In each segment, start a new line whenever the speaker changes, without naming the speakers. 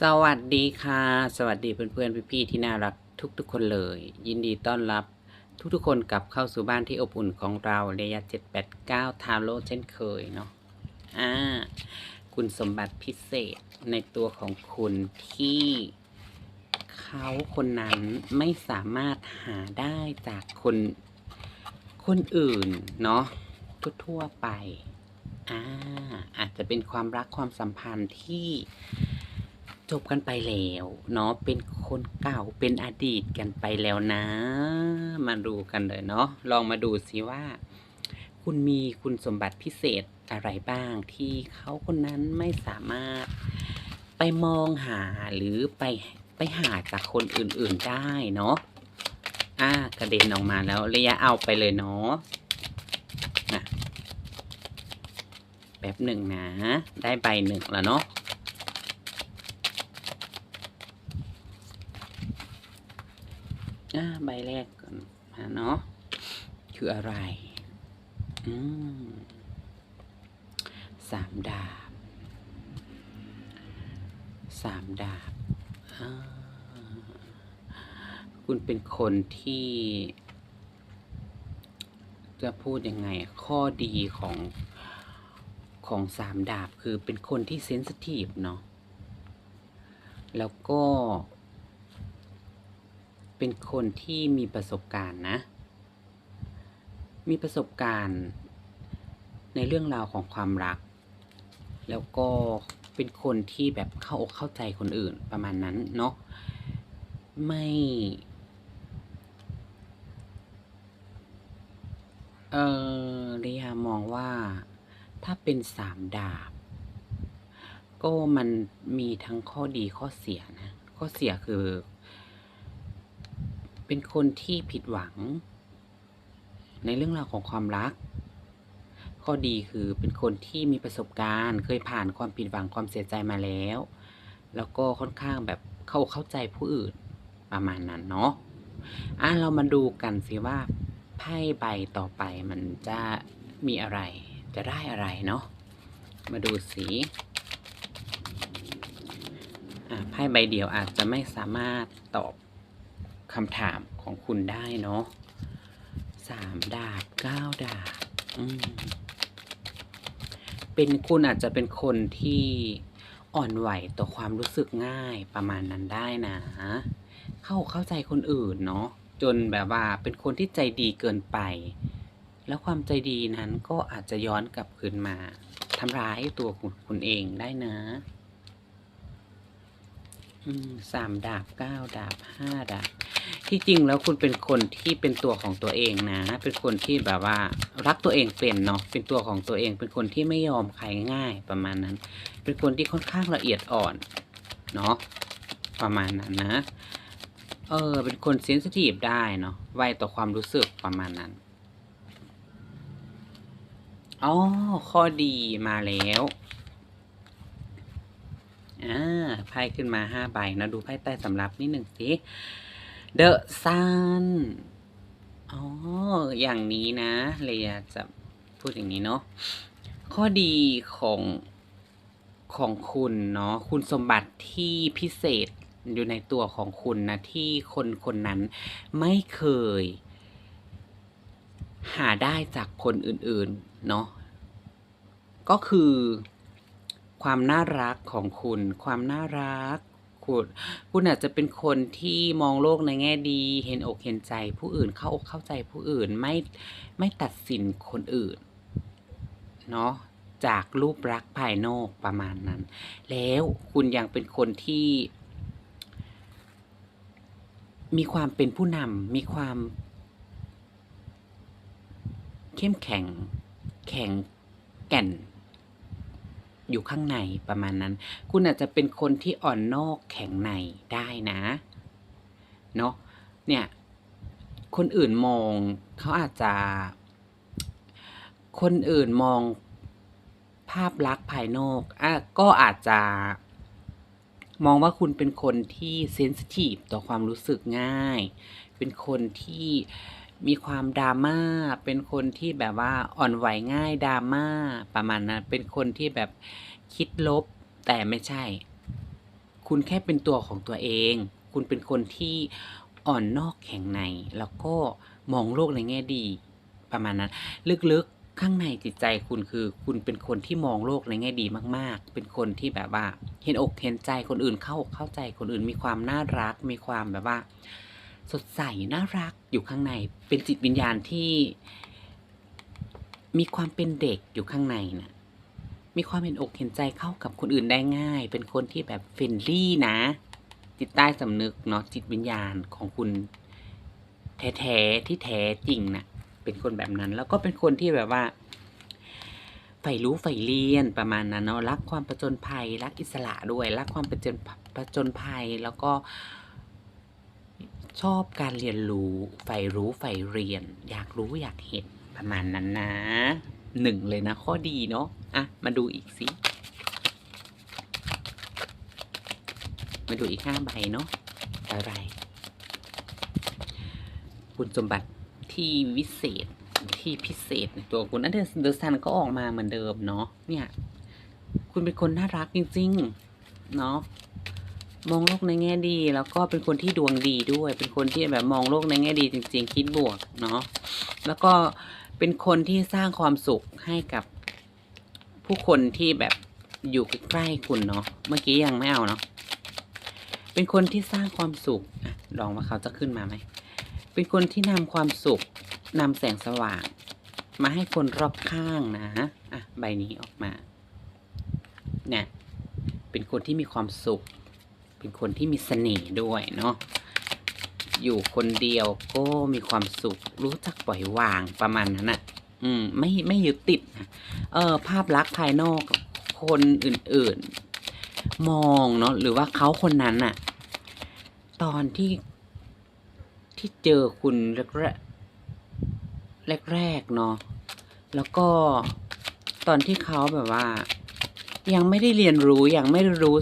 สวัสดีค่ะ สวัสดีเพื่อนๆพี่ๆที่น่ารักทุกๆคนเลย ยินดีต้อนรับทุกๆคนกลับเข้าสู่บ้านที่อบอุ่นของเราระยะ789 ทาโร่เช่นเคยเนาะอ่าคุณสมบัติพิเศษในตัวของคุณที่เขาคนนั้นไม่สามารถหาได้จากคนคนอื่นเนาะทั่วๆไปอ่าอาจจะเป็นความรักความสัมพันธ์ที่ จบกันไปแล้วเนาะเป็นคนเก่าเป็นอดีตกันไปแล้วนะ มาดูกันเลยเนาะลองมาดูสิว่า คุณมีคุณสมบัติพิเศษอะไรบ้างที่เขาคนนั้นไม่สามารถไปมองหาหรือไปไปหาจากคนอื่นๆได้เนาะอ่ากระเด็นออกมาแล้วระยะเอาไปเลยเนาะนะแป๊บหนึ่งนะ ได้ใบหนึ่งแล้วเนาะ อ่า ใบแรกก่อนมาเนาะคืออะไรอืมสามดาบสามดาบคุณเป็นคนที่ จะพูดยังไง ข้อดีของของสามดาบคือเป็นคนที่เซนสทีฟเนาะแล้วก็ เป็นคนที่มีประสบการณ์นะ มีประสบการณ์ในเรื่องราวของความรัก แล้วก็เป็นคนที่แบบเข้าอกเข้าใจคนอื่นประมาณนั้นเนาะ ไม่ เออเรียมองว่าถ้าเป็นสามดาบ ก็มันมีทั้งข้อดีข้อเสียนะ ข้อเสียคือ เป็นคนที่ผิดหวัง ในเรื่องราวของความรัก ข้อดีคือเป็นคนที่มีประสบการณ์ เคยผ่านความผิดหวังความเสียใจมาแล้ว แล้วก็ค่อนข้างแบบเข้าเข้าใจผู้อื่นประมาณนั้นเนาะอะเรามาดูกันสิว่าไพ่ใบต่อไปมันจะมีอะไร จะได้อะไรเนาะมาดูสีอะไพ่ใบเดียวอาจจะไม่สามารถตอบ คำถามของคุณได้เนาะสามดาบเก้าดาบเป็นคุณอาจจะเป็นคนที่อ่อนไหวต่อความรู้สึกง่ายประมาณนั้นได้นะ เข้าเข้าใจคนอื่นเนาะจนแบบว่าเป็นคนที่ใจดีเกินไป แล้วความใจดีนั้นก็อาจจะย้อนกลับคืนมาทำร้ายตัวคุณคุณเองได้นะสามดาบเก้าดาบห้าดาบ ที่จริงแล้วคุณเป็นคนที่เป็นตัวของตัวเองนะ เป็นคนที่แบบว่ารักตัวเองเป็นเนาะ เป็นตัวของตัวเอง เป็นคนที่ไม่ยอมใครง่ายประมาณนั้น เป็นคนที่ค่อนข้างละเอียดอ่อนเนาะประมาณนั้นนะ เออ เป็นคนเซนซิทีฟได้เนาะ ไวต่อความรู้สึกประมาณนั้น อ๋อ ข้อดีมาแล้วอ่าไพ่ขึ้นมาห้าใบนะดูไพ่ใต้สำรับนิดหนึ่งสิ The Sun อ๋อ อย่างนี้นะเลยอยจะพูดอย่างนี้เนาะ ข้อดีของของคุณเนาะ คุณสมบัติที่พิเศษอยู่ในตัวของคุณนะ ที่คนคนนั้นไม่เคย หาได้จากคนอื่น ๆ เนาะ ก็คือความน่ารักของคุณ ความน่ารัก คุณคุณอาจจะเป็นคนที่มองโลกในแง่ดี เห็นอกเห็นใจผู้อื่นเข้าอกเข้าใจผู้อื่นไม่ไม่ตัดสินคนอื่นเนาะจากรูปลักษณ์ภายนอกประมาณนั้น แล้วคุณยังเป็นคนที่ มีความเป็นผู้นำมีความ เข้มแข็ง แข็งแก่น อยู่ข้างในประมาณนั้น คุณอาจจะเป็นคนที่อ่อนนอกแข็งในได้นะเนาะเนี่ยคนอื่นมองเขาอาจจะ คนอื่นมองภาพลักษณ์ภายนอกอะก็อาจจะมองว่าคุณเป็นคนที่เซนซิทีฟต่อความรู้สึกง่าย เป็นคนที่ มีความดราม่า เป็นคนที่แบบว่าอ่อนไหวง่ายดราม่าประมาณนั้น เป็นคนที่แบบคิดลบ แต่ไม่ใช่ คุณแค่เป็นตัวของตัวเอง คุณเป็นคนที่อ่อนนอกแข็งใน แล้วก็มองโลกในแง่ดี ประมาณนั้น ลึกๆข้างในจิตใจคุณคือ คุณเป็นคนที่มองโลกในแง่ดีมาก ๆ เป็นคนที่แบบว่า เห็นอกเห็นใจคนอื่นเข้าอกเข้าใจคนอื่น มีความน่ารัก มีความแบบว่า สดใสน่ารัก อยู่ข้างใน เป็นจิตวิญญาณที่มีความเป็นเด็กอยู่ข้างในนะมีความเห็นอกเห็นใจเข้ากับคนอื่นได้ง่าย เป็นคนที่แบบเฟรนลี่นะ จิตใต้สำนึกเนาะจิตวิญญาณของคุณแท้ๆที่แท้จริงนะเป็นคนแบบนั้น แล้วก็เป็นคนที่แบบว่าใฝ่รู้ใฝ่เรียนประมาณนั้นเนาะรักความประจนภัย รักอิสระด้วย รักความประจนประจนภัยแล้วก็ ชอบการเรียนรู้ใฝ่รู้ใฝ่เรียน อยากรู้อยากเห็นประมาณนั้นนะหนึ่งเลยนะ ข้อดีเนาะอะ มาดูอีกสิมาดูอีกห้าใบเนาะอะไร คุณสมบัติที่วิเศษที่พิเศษในตัวคุณอันเดอร์เดอร์ซันก็ออกมาเหมือนเดิมเนาะเนี่ย คุณเป็นคนน่ารักจริง ๆ เนาะ มองโลกในแง่ดี แล้วก็เป็นคนที่ดวงดีด้วย เป็นคนที่แบบมองโลกในแง่ดีจริง ๆ คิดบวกเนาะแล้วก็เป็นคนที่สร้างความสุขให้กับผู้คนที่แบบอยู่ใกล้ๆคุณเนาะเมื่อกี้ยังไม่เอาเนาะเป็นคนที่สร้างความสุขลองว่าเขาจะขึ้นมาไหมเป็นคนที่นำความสุขนำแสงสว่าง มาให้คนรอบข้างนะอะใบนี้ออกมาเนี่ยเป็นคนที่มีความสุข เป็นคนที่มีเสน่ห์ด้วยเนาะอยู่คนเดียวก็มีความสุข รู้จักปล่อยวางประมาณนั้นอะ่ะ อืม ไม่ไม่ยึดติดนะเออ ภาพลักษณ์ภายนอกกับคนอื่นๆ มองเนาะหรือว่าเขาคนนั้นน่ะ ตอนที่ที่เจอคุณแรกแรกแรกเนาะแล้วก็ตอนที่เขาแบบว่า ยังไม่ได้เรียนรู้ยังไม่รู้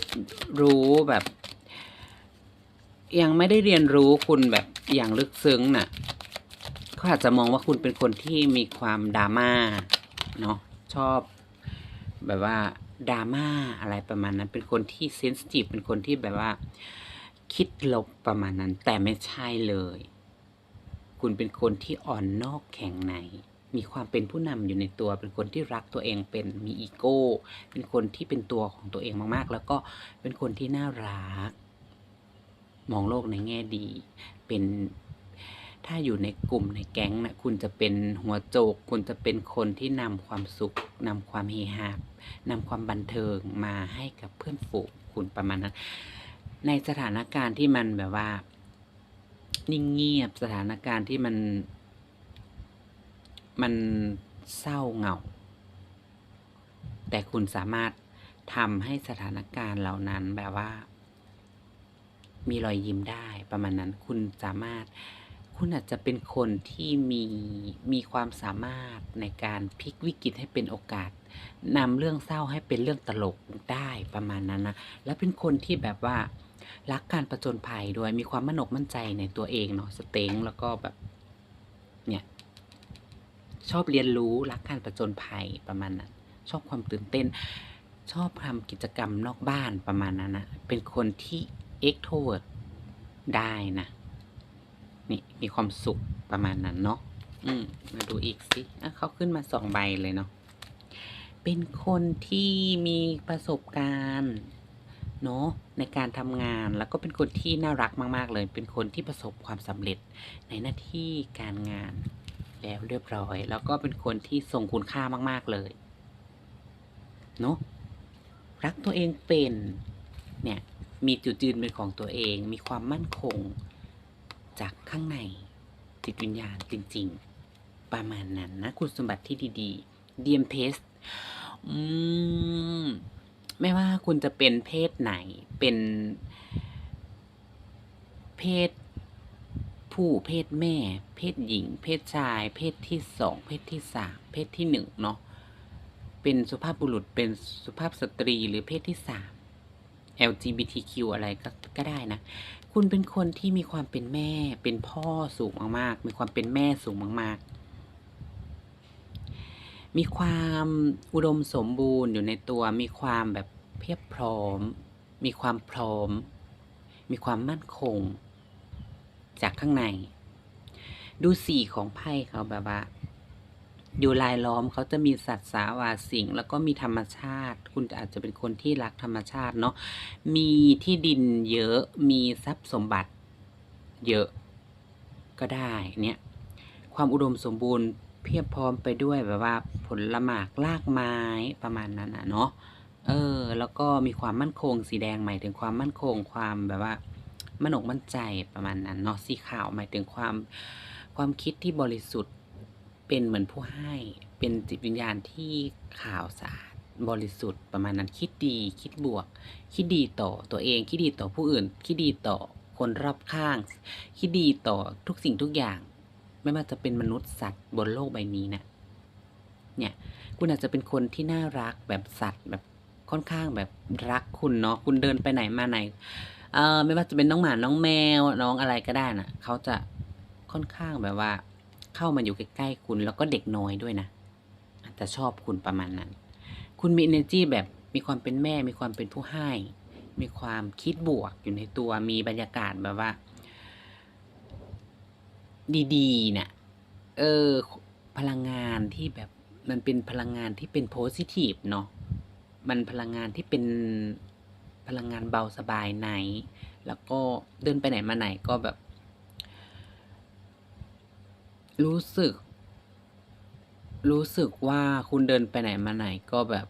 รู้แบบ ยังไม่ได้เรียนรู้คุณแบบอย่างลึกซึ้งน่ะเขาอาจจะมองว่าคุณเป็นคนที่มีความดราม่าเนาะชอบ แบบว่าดราม่าอะไรประมาณนั้น เป็นคนที่เซนซิทีฟเป็นคนที่แบบว่า คิดลบประมาณนั้น แต่ไม่ใช่เลย คุณเป็นคนที่อ่อนนอกแข็งใน มีความเป็นผู้นำอยู่ในตัว เป็นคนที่รักตัวเองเป็นมีอีโก้ เป็นคนที่เป็นตัวของตัวเองมากๆ แล้วก็เป็นคนที่น่ารัก มองโลกในแง่ดี เป็นถ้าอยู่ในกลุ่มในแก๊งนะคุณจะเป็นหัวโจก คุณจะเป็นคนที่นำความสุขนำความเฮฮานำความบันเทิงมาให้กับเพื่อนฝูงคุณประมาณนั้น ในสถานการณ์ที่มันแบบว่า นิ่งเงียบสถานการณ์ที่มัน มันเศร้าเหงา แต่คุณสามารถทำให้สถานการณ์เหล่านั้นแบบว่า มีรอยยิ้มได้ประมาณนั้นคุณสามารถ คุณอาจจะเป็นคนที่มีมีความสามารถในการพลิกวิกฤตให้เป็นโอกาสนำเรื่องเศร้าให้เป็นเรื่องตลกได้ประมาณนั้นนะและเป็นคนที่แบบว่ารักการประจนภัยด้วยมีความมั่นอกมั่นใจในตัวเองเนาะสเต็งแล้วก็แบบเนี่ยชอบเรียนรู้รักการประจนภัยประมาณนั้นชอบความตื่นเต้น ชอบทำกิจกรรมนอกบ้านประมาณนั้นนะเป็นคนที่ เอ็กโทเวิร์ดได้นะ นี่มีความสุขประมาณนั้นเนาะอืมมาดูอีกสิอะเขาขึ้นมาสองใบเลยเนาะเป็นคนที่มีประสบการณ์เนาะในการทำงานแล้วก็เป็นคนที่น่ารักมาก ๆ เลย เป็นคนที่ประสบความสำเร็จในหน้าที่การงานแล้วเรียบร้อย แล้วก็เป็นคนที่ทรงคุณค่ามาก ๆ เลยเนาะรักตัวเองเป็นเนี่ย มีจุดยืนเป็นของตัวเอง มีความมั่นคง จากข้างในจิตวิญญาณจริง ๆ ประมาณนั้นนะ คุณสมบัติที่ดีๆดียมเพสอืมไม่ว่าคุณจะเป็นเพศไหน เป็นเพศผู้เพศแม่ เพศหญิง เพศชาย เพศที่สอง เพศที่สามเพศที่หนึ่งเนาะเป็นสุภาพบุรุษเป็นสุภาพสตรีหรือเพศที่สาม LGBTQ อะไรก็ก็ได้นะ คุณเป็นคนที่มีความเป็นแม่ เป็นพ่อสูงมากๆ มีความเป็นแม่สูงมาก ๆ มีความอุดมสมบูรณ์อยู่ในตัว มีความแบบเพียบพร้อม มีความพร้อม มีความมั่นคง จากข้างใน ดูสีของไพ่เขาแบบว่า อยู่ลายล้อมเขาจะมีสัตว์สาวาสิ่งแล้วก็มีธรรมชาติ คุณอาจจะเป็นคนที่รักธรรมชาติเนาะมีที่ดินเยอะมีทรัพย์สมบัติเยอะก็ได้เนี่ยความอุดมสมบูรณ์เพียบพร้อมไปด้วยแบบว่าผลละหมากรากไม้ประมาณนั้นอะเนาะเออ แล้วก็มีความมั่นคงสีแดงหมายถึงความมั่นคงความแบบว่ามั่นอกมั่นใจประมาณนั้นเนาะสีขาวหมายถึงความความคิดที่บริสุทธิ์ เป็นเหมือนผู้ให้ เป็นจิตวิญญาณที่ขาวสะอาดบริสุทธิ์ประมาณนั้นคิดดี คิดบวก คิดดีต่อตัวเอง คิดดีต่อผู้อื่น คิดดีต่อคนรอบข้าง คิดดีต่อทุกสิ่งทุกอย่าง ไม่ว่าจะเป็นมนุษย์สัตว์บนโลกใบนี้นะเนี่ยคุณอาจจะเป็นคนที่น่ารักแบบสัตว์แบบค่อนข้างแบบรักคุณเนาะคุณเดินไปไหนมาไหนเออไม่ว่าจะเป็นน้องหมาน้องแมวน้องอะไรก็ได้นะเขาจะค่อนข้างแบบว่า เข้ามาอยู่ใกล้ๆคุณ แล้วก็เด็กน้อยด้วยนะอาจจะชอบคุณประมาณนั้น คุณมี energy แบบมีความเป็นแม่ มีความเป็นผู้ให้ มีความคิดบวกอยู่ในตัวมีบรรยากาศแบบว่า ดีๆเนี่ยเออ พลังงานที่แบบมันเป็นพลังงานที่เป็นโพซิทีฟเนาะมันพลังงานที่เป็นพลังงานเบาสบายไหน แล้วก็เดินไปไหนมาไหนก็แบบ รู้สึก รู้สึกว่าคุณเดินไปไหนมาไหนก็แบบ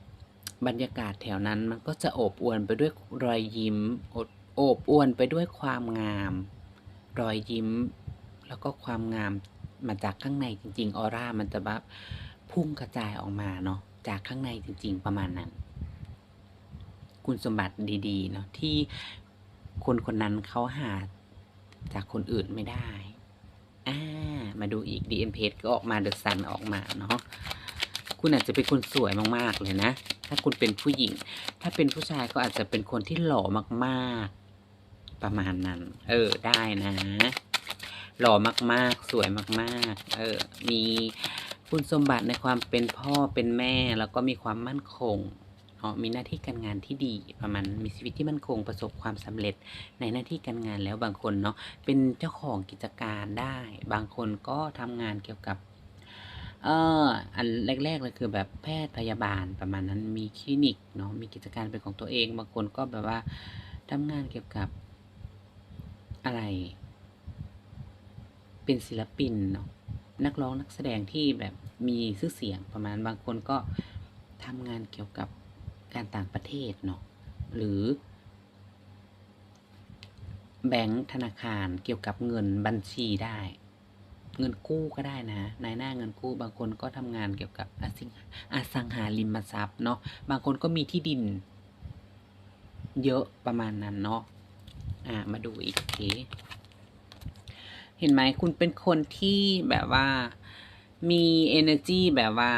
บรรยากาศแถวนั้นมันก็จะโอบอวลไปด้วยรอยยิ้มโอบอวลไปด้วยความงาม รอยยิ้ม แล้วก็ความงามมาจากข้างในจริง ๆ ออร่ามันจะแบบพุ่งกระจายออกมาเนาะจากข้างในจริง ๆ ประมาณนั้น คุณสมบัติดีๆเนาะที่คนคนนั้นเขาหาจากคนอื่นไม่ได้อ่า มาดูอีก DM page ก็ออกมาเดอะซันออกมาเนาะคุณอาจจะเป็นคนสวยมากๆเลยนะ ถ้าคุณเป็นผู้หญิง ถ้าเป็นผู้ชายก็อาจจะเป็นคนที่หล่อมากๆ ประมาณนั้น เออได้นะ หล่อมากๆ สวยมากๆ เออ มีคุณสมบัติในความเป็นพ่อเป็นแม่ แล้วก็มีความมั่นคง เนาะมีหน้าที่การงานที่ดีประมาณมีชีวิตที่มั่นคงประสบความสำเร็จในหน้าที่การงานแล้วบางคนเนาะเป็นเจ้าของกิจการได้ บางคนก็ทำงานเกี่ยวกับเอออันแรกๆเลยคือแบบแพทย์พยาบาลประมาณนั้นมีคลินิกเนาะมีกิจการเป็นของตัวเอง บางคนก็แบบว่าทำงานเกี่ยวกับอะไร เป็นศิลปินเนาะนักร้องนักแสดงที่แบบมีชื่อเสียงประมาณบางคนก็ทำงานเกี่ยวกับ การต่างประเทศเนาะหรือ แบงค์ธนาคารเกี่ยวกับเงินบัญชีได้ เงินกู้ก็ได้นะนายหน้าเงินกู้บางคนก็ทำงานเกี่ยวกับอสังอสังหาริมทรัพย์เนาะบางคนก็มีที่ดิน เยอะประมาณนั้นเนาะอ่ามาดูอีกทีเห็นไหมคุณเป็นคนที่แบบว่ามี energy แบบว่า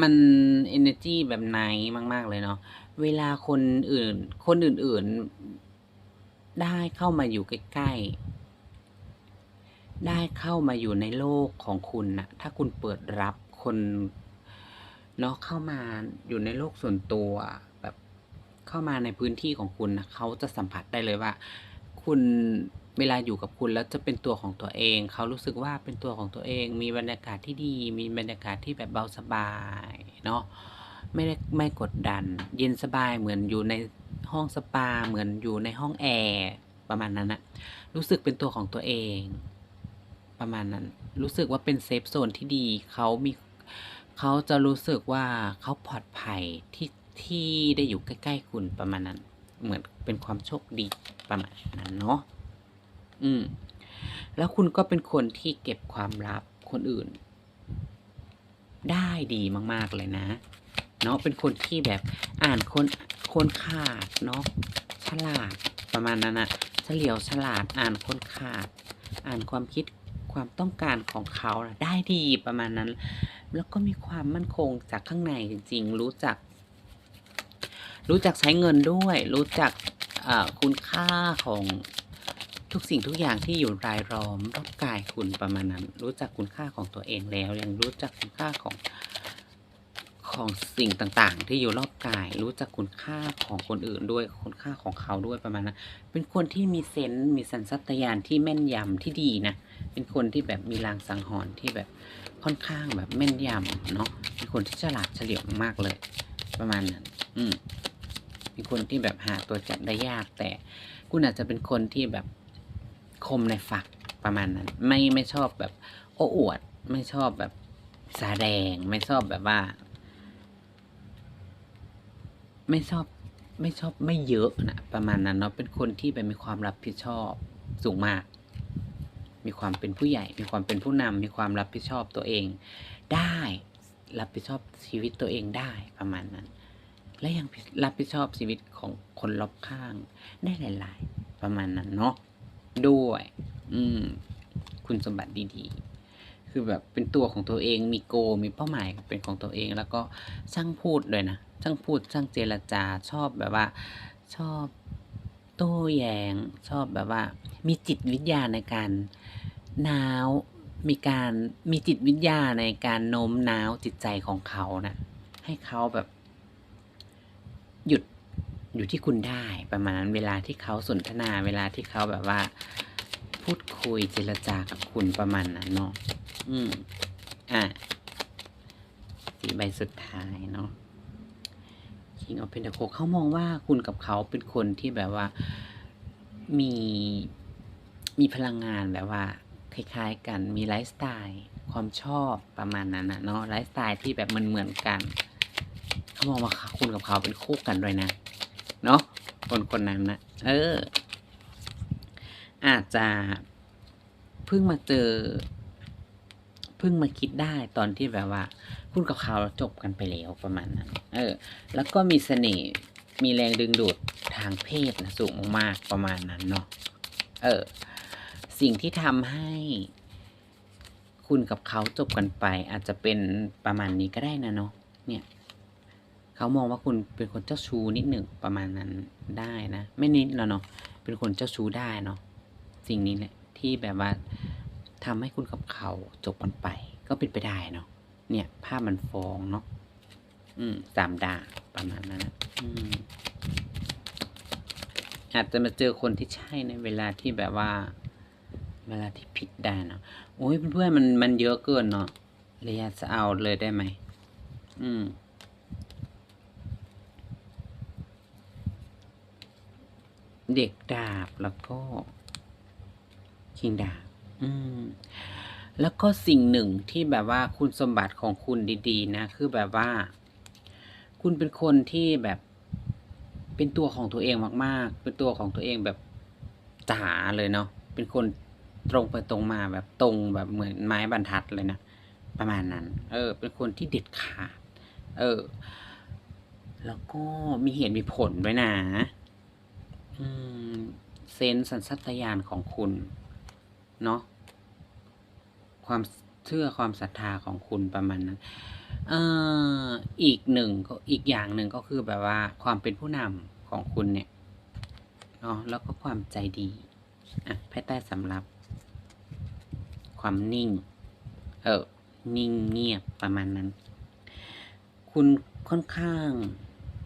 มัน energy แบบไหนมาก ๆ เลยเนาะเวลาคนอื่น คนอื่น ๆ ได้เข้ามาอยู่ใกล้ ๆ ได้เข้ามาอยู่ในโลกของคุณนะถ้าคุณเปิดรับคนเนาะเข้ามาอยู่ในโลกส่วนตัว แบบเข้ามาในพื้นที่ของคุณนะเขาจะสัมผัสได้เลยว่า คุณ เวลาอยู่กับคุณแล้วจะเป็นตัวของตัวเอง เขารู้สึกว่าเป็นตัวของตัวเอง มีบรรยากาศที่ดี มีบรรยากาศที่แบบเบาสบายเนาะไม่ได้ไม่กดดัน เย็นสบายเหมือนอยู่ในห้องสปาเหมือนอยู่ในห้องแอร์ประมาณนั้นนะรู้สึกเป็นตัวของตัวเอง ประมาณนั้น รู้สึกว่าเป็นเซฟโซนที่ดีเขามีเขาจะรู้สึกว่าเขาปลอดภัยที่ที่ได้อยู่ใกล้ ๆ คุณประมาณนั้น เหมือนเป็นความโชคดีประมาณนั้นเนาะ อืม แล้วคุณก็เป็นคนที่เก็บความลับคนอื่น ได้ดีมาก ๆ เลยนะ เนาะเป็นคนที่แบบอ่านคนคนขาดเนาะฉลาดประมาณนั้นอะเฉลียวฉลาดอ่านคนขาด อ่านความคิดความต้องการของเขาะได้ดีประมาณนั้น แล้วก็มีความมั่นคงจากข้างในจริง ๆ รู้จัก รู้จักใช้เงินด้วย รู้จักคุณค่าของ ทุกสิ่งทุกอย่างที่อยู่รายล้อมรอบกายคุณประมาณนั้น รู้จักคุณค่าของตัวเองแล้ว ยังรู้จักคุณค่าของของสิ่งต่างๆ ที่อยู่รอบกาย รู้จักคุณค่าของคนอื่นด้วยคุณค่าของเขาด้วยประมาณนั้นเป็นคนที่มีเซนส์มีสัญชาตญาณที่แม่นยำที่ดีนะเป็นคนที่แบบมีลางสังหรณ์ที่แบบค่อนข้างแบบแม่นยำเนาะเป็นคนที่ฉลาดเฉลียวมากเลย ประมาณนั้น อืมเป็นคนที่แบบหาตัวจับได้ยากแต่คุณอาจจะเป็นคนที่แบบ คมในฝักประมาณนั้น ไม่ไม่ชอบแบบโอ้อวด ไม่ชอบแบบแสดง ไม่ชอบแบบว่า ไม่ชอบไม่ชอบไม่เยอะนะประมาณนั้นเนาะเป็นคนที่แบบมีความรับผิดชอบสูงมาก มีความเป็นผู้ใหญ่ มีความเป็นผู้นำมีความรับผิดชอบตัวเอง ได้ รับผิดชอบชีวิตตัวเองได้ประมาณนั้น และยังรับผิดชอบชีวิตของคนรอบข้างได้หลาย ๆ ประมาณนั้นเนาะ ด้วย อืม คุณสมบัติดีๆ คือแบบเป็นตัวของตัวเองมีโก มีเป้าหมายเป็นของตัวเอง แล้วก็ช่างพูดด้วยนะช่างพูดช่างเจรจาชอบแบบว่า ชอบโต้แยง้งชอบแบบว่า มีจิตวิทยาในการน้าวมีการมีจิตวิทยาในการโน้มน้าวจิตใจของเขานะให้เขาแบบ อยู่ที่คุณได้ประมาณนั้นเวลาที่เขาสนทนาเวลาที่เขาแบบว่า พูดคุยเจรจากับคุณประมาณนั้นเนาะอืมอะสีใบสุดท้ายเนาะ King of Pentacles เขามองว่าคุณกับเขาเป็นคนที่แบบว่ามีมีพลังงานแบบว่า คล้ายๆกันมีไลฟ์สไตล์ความชอบประมาณนั้นนะเนาะไลฟ์สไตล์ที่แบบมันเหมือนกัน เขามองว่าคุณกับเขาเป็นคู่กันด้วยนะ เนาะคนคนนั้นนะเออ อาจจะเพิ่งมาเจอเพิ่งมาคิดได้ตอนที่แบบว่า คุณกับเขาจบกันไปแล้วประมาณนั้น เออ แล้วก็มีเสน่ห์มีแรงดึงดูดทางเพศนะสูงมากประมาณนั้นเนาะเออ สิ่งที่ทำให้คุณกับเขาจบกันไป อาจจะเป็นประมาณนี้ก็ได้นะเนาะเนี่ย เขามองว่าคุณเป็นคนเจ้าชู้นิดหนึ่งประมาณนั้นได้นะ ไม่นิดแล้วเนาะเป็นคนเจ้าชู้ได้เนาะสิ่งนี้แหละที่แบบว่าทำให้คุณกับเขาจบกันไป ก็เป็นไปได้เนาะเนี่ยภาพมันฟ้องเนาะอืมสามดาประมาณนั้นนะอืมอาจจะมาเจอคนที่ใช่ในเวลาที่แบบว่า เวลาที่ผิดได้เนาะโอ้ยเพื่อนๆมันมันเยอะเกินเนาะระยจะเอาเลยได้ไหมอืม เด็กดาบแล้วก็คิงดาบอืมแล้วก็สิ่งหนึ่งที่แบบว่าคุณสมบัติของคุณดีๆ นะ คือแบบว่า คุณเป็นคนที่แบบเป็นตัวของตัวเองมาก ๆ เป็นตัวของตัวเองแบบจ๋าเลยเนาะเป็นคนตรงไปตรงมาแบบตรงแบบเหมือนไม้บรรทัดเลยนะประมาณนั้น เออ เป็นคนที่เด็ดขาด เออ แล้วก็มีเหตุมีผลด้วยนะ เซนส์สัญชาตญาณของคุณ เนาะความเชื่อความศรัทธาของคุณประมาณนั้นเอ่ออีกหนึ่งก็อีกอย่างหนึ่งก็คือแบบว่าความเป็นผู้นำของคุณเนี่ยเนาะแล้วก็ความใจดีอะไพ่ใต้สำรับ ความนิ่ง เออนิ่งเงียบประมาณนั้น คุณค่อนข้าง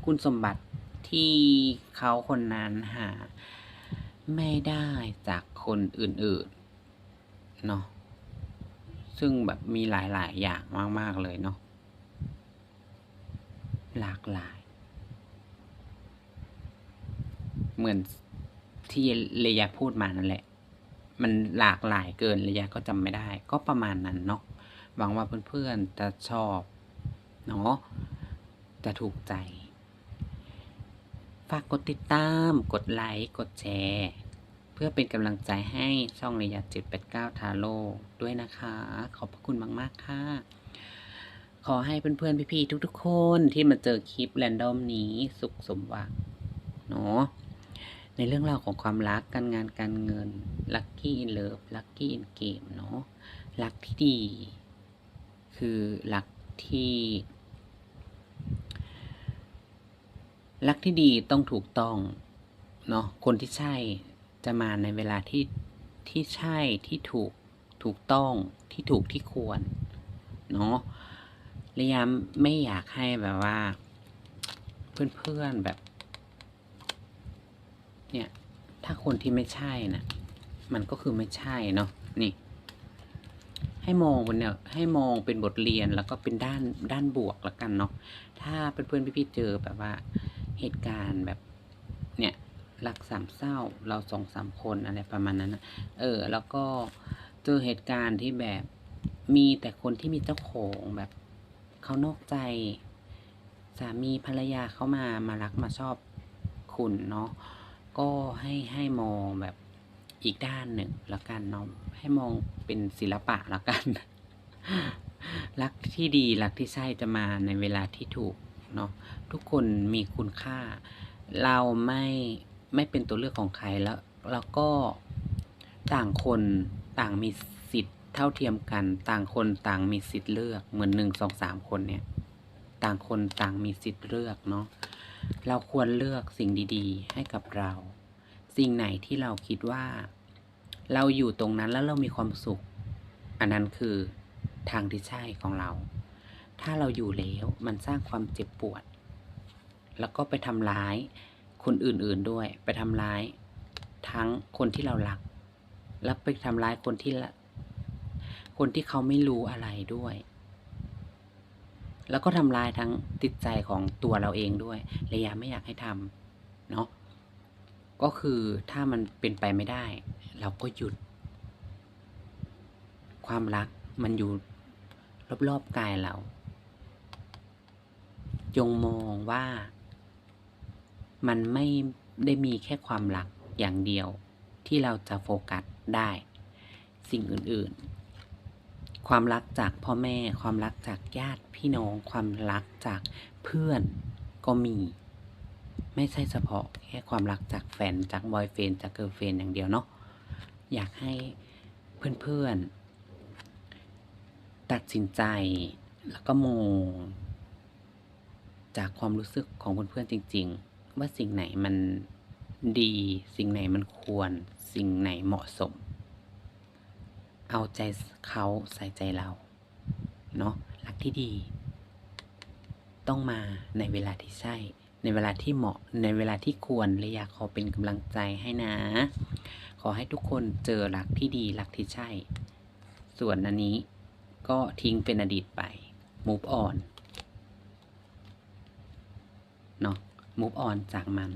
คุณสมบัติ ที่เขาคนนั้นหา ไม่ได้จากคนอื่นๆเนาะซึ่งแบบมีหลาย ๆ อย่างมาก ๆ เลยเนาะหลากหลาย เหมือนที่เรยาพูดมานั่นแหละ มันหลากหลายเกินเรยาก็จำไม่ได้ ก็ประมาณนั้นเนาะหวังว่าเพื่อน ๆ จะชอบเนาะจะถูกใจ ฝากกดติดตาม กดไลค์ กดแชร์ เพื่อเป็นกำลังใจให้ช่องระยะ789 ทาโร่ด้วยนะคะ ขอบพระคุณมาก ๆ ค่ะ ขอให้เพื่อนๆ พี่ ๆ ทุก ๆ คนที่มาเจอคลิปแรนดอมนี้สุขสมหวังเนาะในเรื่องราวของความรักการงานการเงิน Lucky in Love Lucky in Game เนาะรักที่ดี คือรักที่ รักที่ดีต้องถูกต้องเนาะคนที่ใช่จะมาในเวลาที่ที่ใช่ที่ถูกถูกต้องที่ถูกที่ควรเนาะระยะไม่อยากให้แบบว่า เพื่อนๆแบบ เนี่ย ถ้าคนที่ไม่ใช่นะมันก็คือไม่ใช่เนาะนี่ ให้มองบนเนี่ยให้มองเป็นบทเรียนแล้วก็เป็นด้านด้านบวกล้วกันเนาะถ้าเพื่อนๆพี่ๆเจอแบบว่า เหตุการณ์แบบเนี่ยรักสามเศร้าเราสองสามคนอะไรประมาณนั้นนะเออ แล้วก็เจอเหตุการณ์ที่แบบมีแต่คนที่มีเจ้าของแบบเขานอกใจ สามีภรรยาเขามามารักมาชอบคุณเนาะก็ให้ให้มองแบบอีกด้านหนึ่งแล้วกันเนาะให้มองเป็นศิลปะแล้วกัน รักที่ดีรักที่ใช่จะมาในเวลาที่ถูก เนาะทุกคนมีคุณค่า เราไม่ไม่เป็นตัวเลือกของใครแล้ว แล้วก็ต่างคนต่างมีสิทธิ์เท่าเทียมกัน ต่างคนต่างมีสิทธิ์เลือกเหมือนหนึ่งสองสามคนเนี่ยต่างคนต่างมีสิทธิ์เลือกเนาะเราควรเลือกสิ่งดีๆ ให้กับเรา สิ่งไหนที่เราคิดว่า เราอยู่ตรงนั้นแล้วเรามีความสุข อันนั้นคือทางที่ใช่ของเรา ถ้าเราอยู่แล้วมันสร้างความเจ็บปวด แล้วก็ไปทำร้ายคนอื่นๆด้วย ไปทำร้ายทั้งคนที่เรารัก แล้วไปทำร้ายคนที่คนที่เขาไม่รู้อะไรด้วย แล้วก็ทำลายทั้งจิตใจของตัวเราเองด้วยระยะไม่อยากให้ทำเนาะก็คือถ้ามันเป็นไปไม่ได้ เราก็หยุด ความรักมันอยู่รอบๆกายเรา จงมองว่ามันไม่ได้มีแค่ความรักอย่างเดียวที่เราจะโฟกัสได้ สิ่งอื่นๆ ความรักจากพ่อแม่ ความรักจากญาติพี่น้อง ความรักจากเพื่อนก็มี ไม่ใช่เฉพาะแค่ความรักจากแฟนจากบอยเฟนจากเกิร์ลเฟนอย่างเดียวเนาะอยากให้เพื่อนๆ ตัดสินใจแล้วก็มอง จากความรู้สึกของเพื่อนๆจริง ๆ ว่าสิ่งไหนมันดี สิ่งไหนมันควร สิ่งไหนเหมาะสม เอาใจเขาใส่ใจเรา เนาะรักที่ดี ต้องมาในเวลาที่ใช่ ในเวลาที่เหมาะ ในเวลาที่ควรและอยากขอเป็นกำลังใจให้นะ ขอให้ทุกคนเจอรักที่ดีรักที่ใช่ ส่วนอันนี้ก็ทิ้งเป็นอดีตไป move on เนาะ move on จากมัน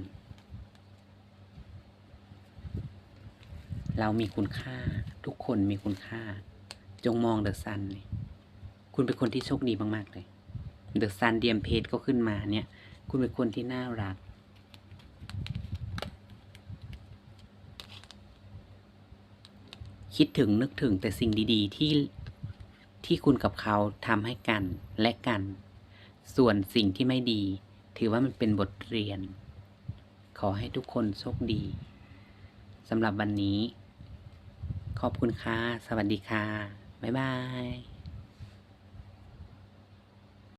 เรามีคุณค่า ทุกคนมีคุณค่า จงมองเดอะซันเนี่ยคุณเป็นคนที่โชคดีมาก ๆ เลย เดอะซันเดียมเพจก็ขึ้นมาเนี่ย คุณเป็นคนที่น่ารัก คิดถึงนึกถึงแต่สิ่งดี ๆ ที่ที่คุณกับเขาทำให้กันและกัน ส่วนสิ่งที่ไม่ดี ถือว่ามันเป็นบทเรียน ขอให้ทุกคนโชคดีสำหรับวันนี้ ขอบคุณค่ะ สวัสดีค่ะ บ๊ายบาย